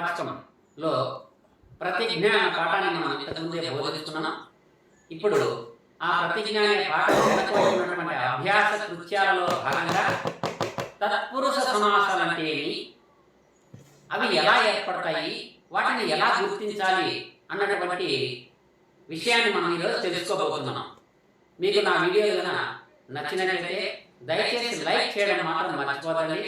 రాష్ట్రంలో ప్రతిజ్ఞ అనే పాఠాన్ని మనం ఇంతకుముందే బోధిస్తున్నాం ఇప్పుడు ఆ ప్రతిజ్ఞ అనే అభ్యాస కృత్యాలలో భాగంగా తత్పురుష సమాసాలు అంటే ఏమి అవి ఎలా ఏర్పడతాయి? వాటిని ఎలా గుర్తించాలి అన్నటువంటి విషయాన్ని మనం ఈరోజు తెలుసుకోబోతున్నాం. మీకు నా వీడియో కనుక నచ్చినట్లయితే దయచేసి లైక్ చేయడం మాత్రం మర్చిపోదండి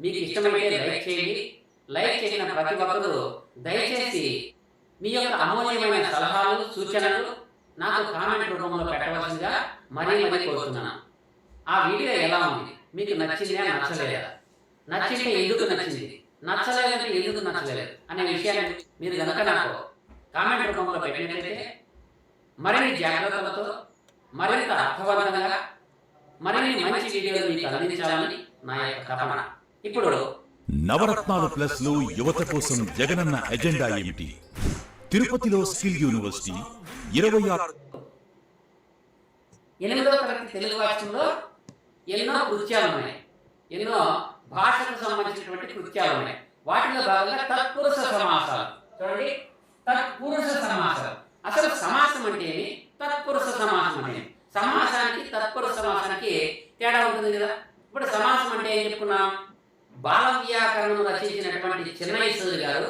మీకు ఇష్టమైతే లైక్ చేయండి. లైక్ చేసిన ప్రతి ఒక్కరూ దయచేసి మీ యొక్క అమూల్యమైన సలహాలు సూచనలు నాకు కామెంట్ రూపంలో పెట్టవలసిందిగా మరీ మరీ కోరుతున్నాను. ఆ వీడియో ఎలా ఉంది? మీకు నచ్చిందా నచ్చలేదా? నచ్చింటే ఎందుకు నచ్చింది? నచ్చలేదంటే ఎందుకు నచ్చలేదు? అనే విషయాన్ని మీరు కనుక నాకు కామెంట్ రూపంలో పెట్టినట్లయితే మరిన్ని జాగ్రత్తలతో మరింత అర్థవంతంగా మరిన్ని మంచి వీడియోలు మీకు అందించాలని నా యొక్క తపన. ఇప్పుడు నవరత్నాలు ప్లస్లో యువత కోసం జగనన్న ఎజెండా ఏమిటి? తిరుపతిలో స్కిల్ యూనివర్సిటీ ఇరవై ఆరు ఎనిమిదవ తరగతి తెలుగు రాష్ట్రంలో ఎన్నో కృత్యాలు ఉన్నాయి ఎన్నో భాషకు సంబంధించినటువంటి కృత్యాలు ఉన్నాయి వాటిలో భాగంగా తత్పురుష సమాసాలు చూడండి తత్పురుష సమాసాలు అసలు సమాసం అంటే ఏమి తత్పురుష సమాసం అంటే ఏమి? సమాసానికి తత్పురుష సమాసానికి తేడా ఉంటుంది కదా ఇప్పుడు సమాసం అంటే ఏం చెప్పుకున్నాం బాల వ్యాకరణం రచించినటువంటి చిన్నయ్య గారు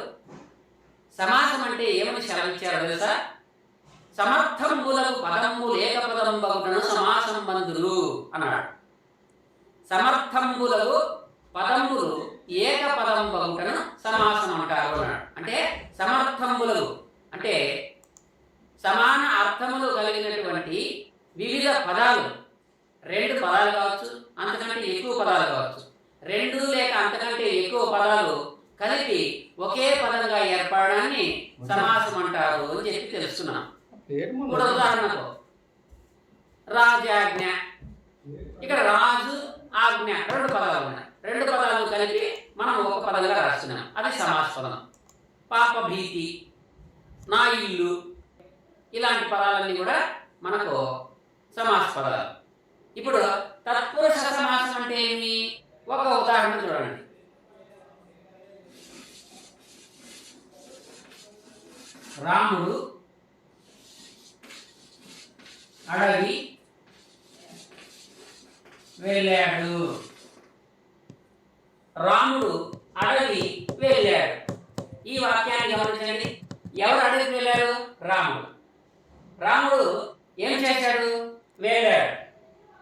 సమాసం అంటే ఏమని సెలవిచ్చారో తెలుసా సమర్థంబులకు పదంబు లేక పదంబగుటను సమాసం బంధులు అన్నాడు సమర్థంబులకు ఏక పదంబగుటను సమాసం అంటారు అన్నాడు అంటే సమర్థంబులకు అంటే సమాన అర్థములు కలిగినటువంటి వివిధ పదాలు. రెండు పదాలు కావచ్చు అంతకంటే ఎక్కువ పదాలు కావచ్చు. రెండు లేక అంతకంటే ఎక్కువ పదాలు కలిపి ఒకే పదంగా ఏర్పడడాన్ని సమాసం అంటారు అని చెప్పి తెలుసుకున్నాం ఇప్పుడు ఉదాహరణకు రాజాజ్ఞ. ఇక్కడ రాజు ఆజ్ఞ రెండు పదాలు ఉన్నాయి. రెండు పదాలు కలిపి మనం ఒక పదంగా రాస్తున్నాం అది సమాస్పదనం పాప భీతి నా ఇల్లు ఇలాంటి పదాలన్నీ కూడా మనకు సమాస్పదాలు ఇప్పుడు తత్పురుష సమాసం అంటే ఏమి? ఒక ఉదాహరణ చూడండి. రాముడు అడవి వెళ్ళాడు రాముడు అడవి వెళ్ళాడు. ఈ వాక్యాన్ని గమనించండి ఎవరు అడవికి వెళ్ళారు? రాముడు. రాముడు ఏం చేశాడు? వెళ్ళాడు.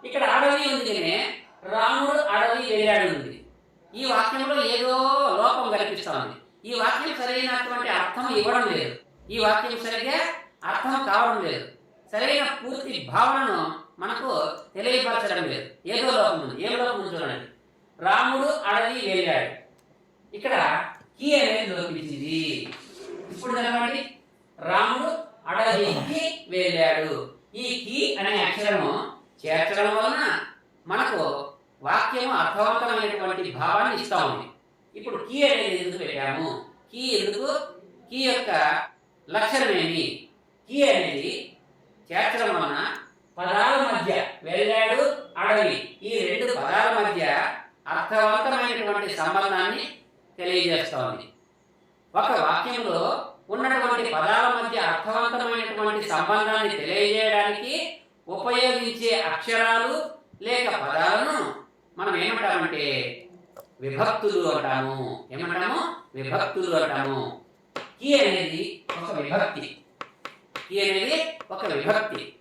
ఇక్కడ అడవి ఉంది కానీ రాముడు అడవి వెళ్ళాడు ఉంది. ఈ వాక్యంలో ఏదో లోపం కల్పిస్తా ఉంది ఈ వాక్యం సరైనటువంటి అర్థం ఇవ్వడం లేదు. ఈ వాక్యం సరిగ్గా అర్థం కావడం లేదు. సరైన పూర్తి భావనను మనకు తెలియపరచడం లేదు. ఏదో లోపం ఉంది. ఏ లోపం చూడండి. రాముడు అడవి వెళ్ళాడు ఇక్కడ కీ అనేది లోపించింది ఇప్పుడు చదవండి రాముడు అడవికి వెళ్ళాడు ఈ కీ అనే అక్షరము చేర్చడం వలన మనకు వాక్యం అర్థవంతమైనటువంటి భావాన్ని ఇస్తా ఉంది. ఇప్పుడు కీ అనేది ఎందుకు పెట్టాము? కీ ఎందుకు? కీ యొక్క లక్షణమేమి కీ అనేది చేర్చడం వలన పదాల మధ్య వెళ్ళాడు అడవి. ఈ రెండు పదాల మధ్య అర్థవంతమైనటువంటి సంబంధాన్ని తెలియజేస్తోంది. ఒక వాక్యంలో ఉన్నటువంటి పదాల మధ్య అర్థవంతమైనటువంటి సంబంధాన్ని తెలియజేయడానికి ఉపయోగించే అక్షరాలు లేక పదాలను మనం ఏమంటామంటే విభక్తులు అంటాము. ఏమంటాము? విభక్తులు అంటాము. కీ అనేది ఒక విభక్తి. కీ అనేది ఒక విభక్తి.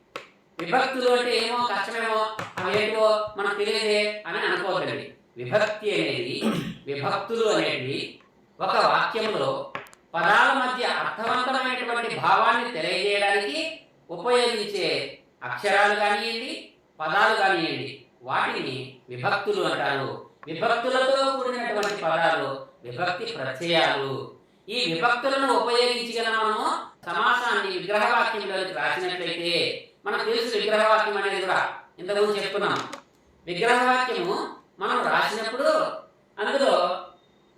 విభక్తులు అంటే ఏమో కష్టమేమో అవేంటో మనం తెలియదే అని అనుకోవద్దండి విభక్తి అనేది విభక్తులు అనేవి ఒక వాక్యంలో పదాల మధ్య అర్థవంతమైనటువంటి భావాన్ని తెలియజేయడానికి ఉపయోగించే అక్షరాలు కానివ్వండి పదాలు కానివ్వండి వాటిని విభక్తులు అంటారు. విభక్తులతో కూడినటువంటి పదాలు విభక్తి ప్రత్యయాలు. ఈ విభక్తులను ఉపయోగించగల మనము? సమాసాన్ని విగ్రహవాక్యంలోకి రాసినట్లయితే మనకు తెలుసు విగ్రహవాక్యం అనేది కూడా ఇంతకుముందు చెప్పుకున్నాం. విగ్రహవాక్యము మనం రాసినప్పుడు అందులో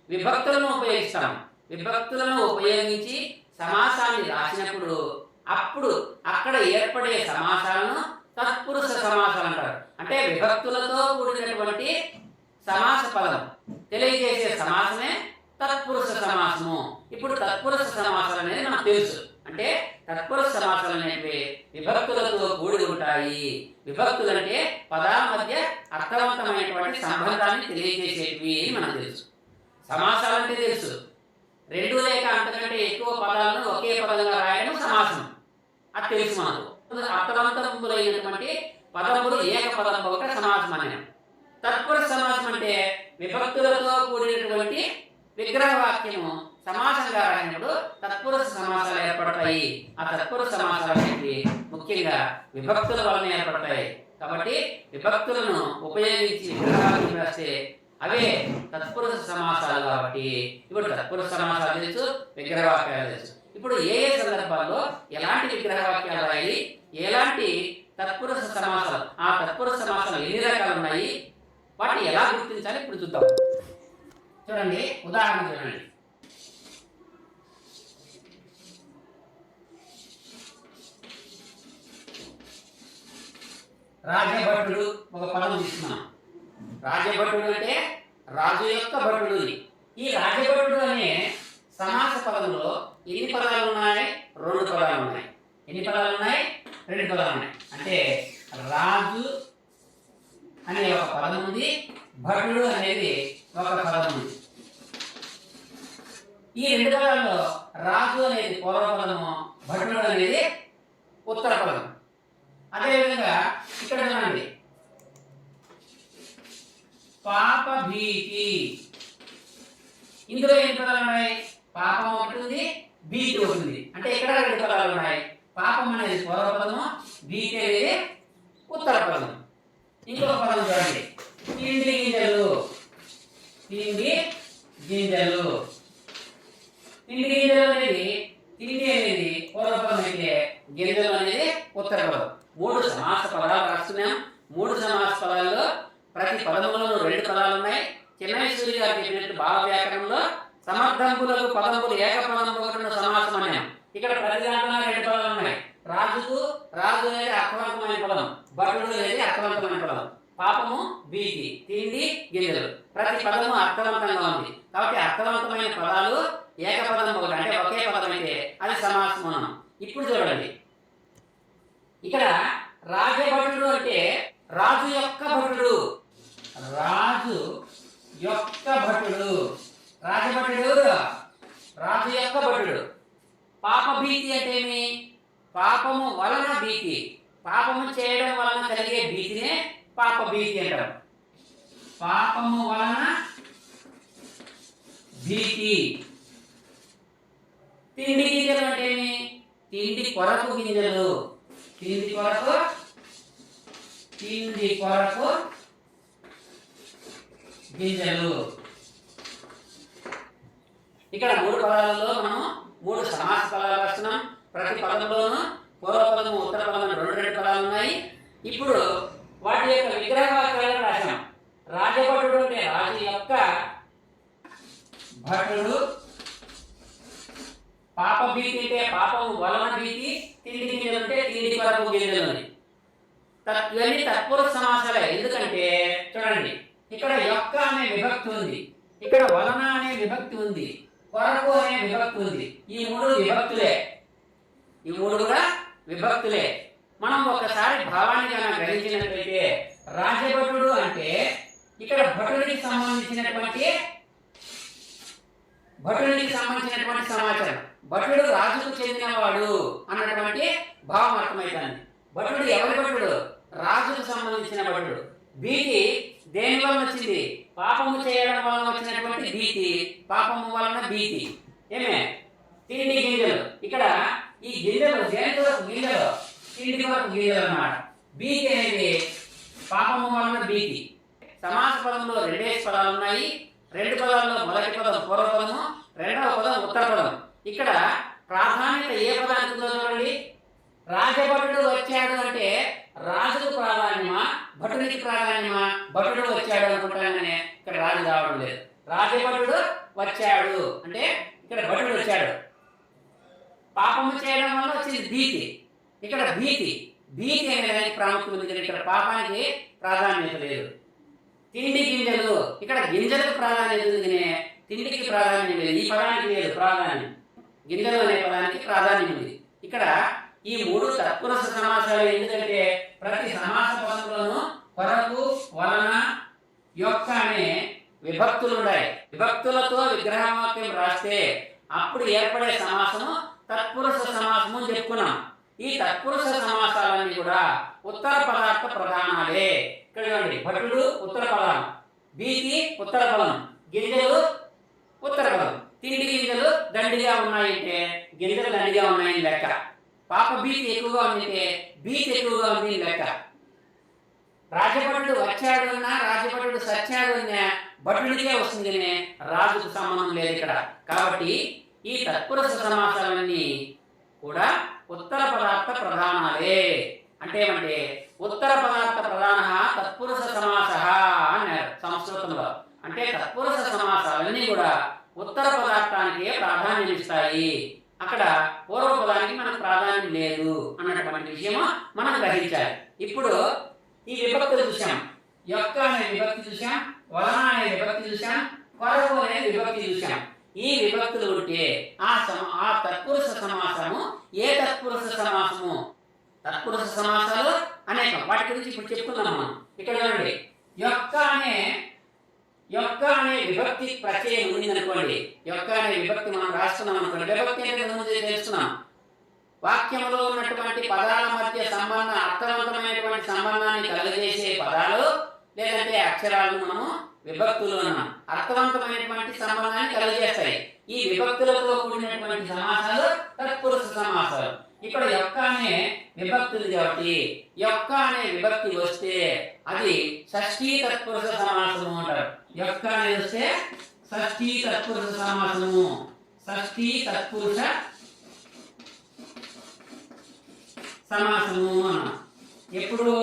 విభక్తులను ఉపయోగిస్తాం. విభక్తులను ఉపయోగించి సమాసాన్ని రాసినప్పుడు అప్పుడు అక్కడ ఏర్పడే సమాసాలను తత్పురుష సమాసాలు అంటారు. అంటే విభక్తులతో కూడినటువంటి సమాస పదం. తెలియజేసే సమాసమే తత్పురుష సమాసము. ఇప్పుడు తత్పురుష సమాసాలు అనేది మనకు తెలుసు. అంటే తత్పురుష సమాసాలు అనేవి విభక్తులతో కూడి ఉంటాయి. విభక్తులు అంటే పదాల మధ్య అర్థవంతమైనటువంటి సంబంధాన్ని తెలియజేసేటివి అని మనకు తెలుసు. సమాసాలంటే తెలుసు. రెండు లేక అంతకంటే ఎక్కువ పదాలను ఒకే పదంగా రాయడం సమాసం అది తెలుసు మనకు. అర్థవంతములైనటువంటి పదములు ఏక పదం ఒకటి సమాసం అని తత్పురుష సమాసం అంటే విభక్తులతో కూడినటువంటి విగ్రహ వాక్యము సమాసంగా రాయినప్పుడు తత్పురుష సమాసాలు ఏర్పడతాయి. ఆ తత్పురుష సమాసాలు అనేవి ముఖ్యంగా విభక్తుల వలన ఏర్పడతాయి. కాబట్టి విభక్తులను ఉపయోగించి విగ్రహాలు రాస్తే అవే తత్పురుష సమాసాలు కాబట్టి ఇప్పుడు తత్పురుష సమాసాలు తెలుసు విగ్రహవాక్యాలు తెలుసు. ఇప్పుడు ఏ ఏ సందర్భాల్లో ఎలాంటి విగ్రహ వాక్యాలు రాయాలి? ఎలాంటి తత్పురుష సమాసాలు? ఆ తత్పురుష సమాసాలు ఎన్ని రకాలు ఉన్నాయి? వాటిని ఎలా గుర్తించాలి? ఇప్పుడు చూద్దాం. చూడండి ఉదాహరణ చూడండి. రాజభటుడు ఒక పదం తీసుకున్నాం. రాజభటుడు అంటే రాజు యొక్క భటుడు ఇది. ఈ రాజభటుడు అనే సమాస పదంలో ఎన్ని పదాలు ఉన్నాయి? రెండు పదాలు ఉన్నాయి. ఎన్ని పదాలు ఉన్నాయి? రెండు పదాలు ఉన్నాయి. అంటే రాజు అనే ఒక పదం ఉంది భటుడు అనేది ఒక పదం ఉంది. ఈ రెండు పదాల్లో రాజు అనేది పూర్వ పదము భటుడు అనేది ఉత్తర పదం. అదేవిధంగా ఇక్కడ చూడండి. పాప భీతి. ఇందులో ఎన్ని పదాలు ఉన్నాయి? పాపం ఒకటి ఉంది భీతి ఒకటి ఉంది అంటే ఇక్కడ రెండు పదాలు ఉన్నాయి పాపం అనేది పూర్వ పదము భీతి అనేది ఉత్తర పదం ఇంకొక పదం చూడండి తిండి గింజలు తిండి గింజలు తిండి గింజలు అనేది తిండి అనేది పూర్వపదం అయితే గింజలు అనేది ఉత్తర పదం మూడు సమాస పదాలు రాస్తున్నాం మూడు సమాస పదాల్లో ప్రతి పదములోనూ ఉన్నాయి. చెన్నై సూర్య గారు చెప్పినట్టు భావ వ్యాకరణంలో సమర్థంబులకు పదములు ఏక పదములు సమాసం అన్నాం ఇక్కడ ప్రతి దాంట్లో రెండు పదాలు ఉన్నాయి. రాజుకు రాజు అనేది అర్థవంతమైన పదం. భటుడు అనేది అర్థవంతమైన పదం. పాపము భీతి తిండి గింజలు. ప్రతి పదము అర్థవంతంగా ఉంది. కాబట్టి అర్థవంతమైన పదాలు ఏకపదం ఒకటి. అంటే ఒకే పదం అయితే అది సమాసమనం ఇప్పుడు చూడండి. ఇక్కడ రాజభటుడు అంటే రాజు యొక్క భటుడు రాజు యొక్క భటుడు రాజభటుడు ఎవరు రాజు పాప భీతి అంటే ఏమి? పాపము వలన భీతి. పాపము చేయడం వలన కలిగే భీతినే పాప భీతి అంటారు. పాపము వలన భీతి. తిండి గింజలు అంటే ఏమి? తిండి కొరకు గింజలు. తిండి కొరకు తిండి కొరకు గింజలు. ఇక్కడ మూడు పదాలలో మనము మూడు సమాస పదాలు రాస్తున్నాం. ప్రతి పదంలోనూ పూర్వ పదము ఉత్తర అని రెండు రెండు పదాలు ఉన్నాయి. ఇప్పుడు వాటి యొక్క విగ్రహ వాక్యాలను రాశాం. రాజభటుడు అంటే రాజు యొక్క భటుడు పాప భీతి అంటే పాపము వలన భీతి తిండి గింజలు అంటే తిండి కొరకు గింజలు అని. ఇవన్నీ తత్పురుష సమాసాలే. ఎందుకంటే చూడండి ఇక్కడ యొక్క అనే విభక్తి ఉంది. ఇక్కడ వలన అనే విభక్తి ఉంది. కొరకు అనే విభక్తి ఉంది ఈ మూడు విభక్తులే. ఈ మూడు కూడా విభక్తులే. మనం ఒకసారి భావాన్ని కనుక గ్రహించినట్లయితే రాజభటుడు అంటే ఇక్కడ భటుడికి సంబంధించినటువంటి భటుడికి సంబంధించినటువంటి సమాచారం. భటుడు రాజుకు చెందినవాడు అన్నటువంటి భావం అర్థమవుతుంది. భటుడు ఎవరి భటుడు? రాజుకు సంబంధించిన భటుడు. వీటి దేనిలో వచ్చింది? పాపము చేయడం వలన వచ్చినటువంటి భీతి పాపము వలన భీతి. ఏమే? తిండి గింజలు. ఇక్కడ ఈ గింజలు జంతువులకు గింజలు తిండి వరకు గింజలు అన్నమాట. భీతి అనేది పాపము వలన భీతి. సమాస పదంలో రెండే పదాలు ఉన్నాయి. రెండు పదాల్లో మొదటి పదం పూర్వపదము రెండవ పదం ఉత్తర పదం. ఇక్కడ ప్రాధాన్యత ఏ పదానికి ఉందో చూడండి. రాజభటుడు వచ్చాడు అంటే రాజుకు ప్రాధాన్యమా? భటునికి ప్రాధాన్యమా? భటుడు వచ్చాడు అనుకుంటాననే ఇక్కడ రాజు రావడం లేదు. రాజభటుడు వచ్చాడు అంటే ఇక్కడ భటుడు వచ్చాడు. పాపము చేయడం వల్ల వచ్చింది భీతి. ఇక్కడ భీతి. భీతి అనే దానికి ప్రాముఖ్యం ఉంది ఇక్కడ పాపానికి ప్రాధాన్యత లేదు. తిండి గింజలు. ఇక్కడ గింజలకు ప్రాధాన్యత ఉంది తిండికి ప్రాధాన్యం లేదు. ఈ పదానికి లేదు ప్రాధాన్యం. గింజలు అనే పదానికి ప్రాధాన్యం ఉంది. ఇక్కడ ఈ మూడు తత్పురుష సమాసాలు ఎందుకంటే ప్రతి సమాస పదంలోనూ కొరకు వలన యొక్క అనే విభక్తులు ఉన్నాయి విభక్తులతో విగ్రహవాక్యం రాస్తే అప్పుడు ఏర్పడే సమాసము తత్పురుష సమాసము అని చెప్పుకున్నాం. ఈ తత్పురుష సమాసాలన్నీ కూడా ఉత్తర పదార్థ ప్రధానాలే. ఇక్కడ చూడండి భటుడు ఉత్తర పదాలు బీతి ఉత్తర పదం గింజలు ఉత్తర పదం. తిండి గింజలు దండిగా ఉన్నాయంటే గింజలు దండిగా ఉన్నాయని లెక్క. పాప భీతి ఎక్కువగా ఉందంటే భీతి ఎక్కువగా ఉంది లెక్క. రాజభటుడు వచ్చాడు అన్నా రాజభటుడు సచ్చాడు అన్నా భటుడికే వస్తుంది రాజుకు సంబంధం లేదు ఇక్కడ. కాబట్టి ఈ తత్పురుష సమాసాలన్నీ కూడా ఉత్తర పదార్థ ప్రధానాలే. అంటే ఏమంటే ఉత్తర పదార్థ ప్రధాన తత్పురుష సమాస అన్నారు సంస్కృతంలో. అంటే తత్పురుష సమాసాలన్నీ కూడా ఉత్తర పదార్థానికే ప్రాధాన్యం ఇస్తాయి అక్కడ పూర్వపదానికి మనకు ప్రాధాన్యం లేదు అన్నటువంటి విషయం మనం గ్రహించాలి. ఇప్పుడు ఈ విభక్తులు చూసాం యొక్క అనే విభక్తి చూసాం వలన అనే విభక్తి చూసాం కొరకు అనే విభక్తి చూసాం ఈ విభక్తులు ఉంటే ఆ సమ ఆ తత్పురుష సమాసము ఏ తత్పురుష సమాసము? తత్పురుష సమాసాలు అనేకం. వాటి గురించి ఇప్పుడు చెప్పుకుందాం మనం. ఇక్కడ చూడండి. యొక్క యొక్క అనే విభక్తి ప్రత్యయం ఉండిందనుకోండి. యొక్క అనే విభక్తి మనం రాస్తున్నాం అనుకోండి. విభక్తి అనేది ముందు తెలుస్తున్నాం. వాక్యంలో ఉన్నటువంటి పదాల మధ్య సంబంధం అర్థవంతమైనటువంటి సంబంధాన్ని కలగజేసే పదాలు లేదంటే అక్షరాలు మనము విభక్తులు అన్నాం అర్థవంతమైనటువంటి సంబంధాన్ని కలగజేస్తాయి. ఈ విభక్తులతో కూడినటువంటి సమాసాలు తత్పురుష సమాసాలు. ఇక్కడ యొక్క అనే విభక్తి ఉంది కాబట్టి యొక్క అనే విభక్తి వస్తే అది షష్ఠీ తత్పురుష సమాసము అంటారు. యొక్క అనేది వస్తే షష్ఠీ తత్పురుష సమాసము. షష్ఠీ తత్పురుష సమాసము అన్నాం. ఎప్పుడు?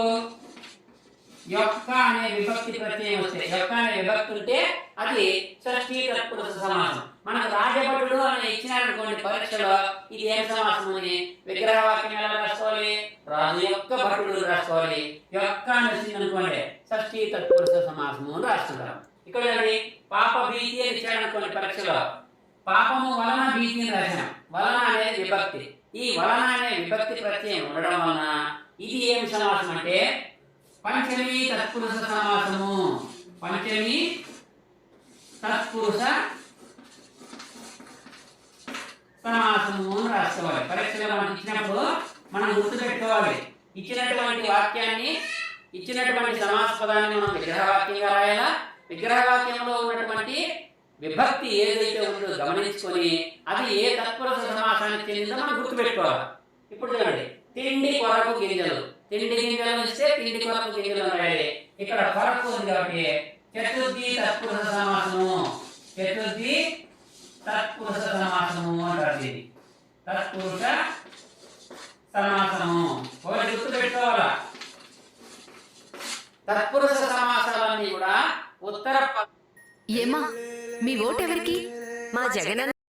యొక్క అనే విభక్తి ప్రత్యయం వస్తే యొక్క అనే విభక్తి ఉంటే అది షష్ఠీ తత్పురుష సమాసం మనకు రాజభ అని ఇచ్చినారనుకోండి పరీక్షలో ఇది ఏం సమాసం అని విగ్రహవాక్యం ఎలా రాసుకోవాలి రాజు యొక్క భటుడు రాసుకోవాలి యొక్క అనుకోండి షష్ఠీ తత్పురుష సమాసము అని రాస్తుంటారు ఇక్కడ పాప భీతి అని ఇచ్చాడనుకోండి పరీక్షలో. పాపము వలన భీతి అని రాశాం. వలన అనేది విభక్తి. ఈ వలన అనే విభక్తి ప్రత్యయం ఉండడం వలన ఇది ఏం సమాసం అంటే? పంచమి తత్పురుష సమాసము. పంచమి తత్పురుష సమాసము అని రాసుకోవాలి. పరీక్షలో మనం ఇచ్చినప్పుడు మనం గుర్తుపెట్టుకోవాలి. ఇచ్చినటువంటి వాక్యాన్ని ఇచ్చినటువంటి సమాస పదాన్ని మనం విగ్రహవాక్యంగా రాయాలా? విగ్రహవాక్యంలో ఉన్నటువంటి విభక్తి ఏదైతే ఉందో గమనించుకొని అది ఏ తత్పురుష సమాసానికి చెందిందో మనం గుర్తుపెట్టుకోవాలి. ఇప్పుడు చూడండి. తిండి కొరకు గింజలు. తిండి గింజలు ఇస్తే తిండి కొరకు గింజలు రాయాలి. ఇక్కడ కొరకు ఉంది కాబట్టి చతుర్థి తత్పురుష సమాసము. చతుర్థి తత్పురుష సమాసము అంటారు దీన్ని తత్పురుష సమాసము ఒకటి గుర్తుపెట్టుకోవాలా తత్పురుష సమాసాలన్నీ కూడా ఉత్తర ఏమా మీ ఓటెవరికి? మా జగన్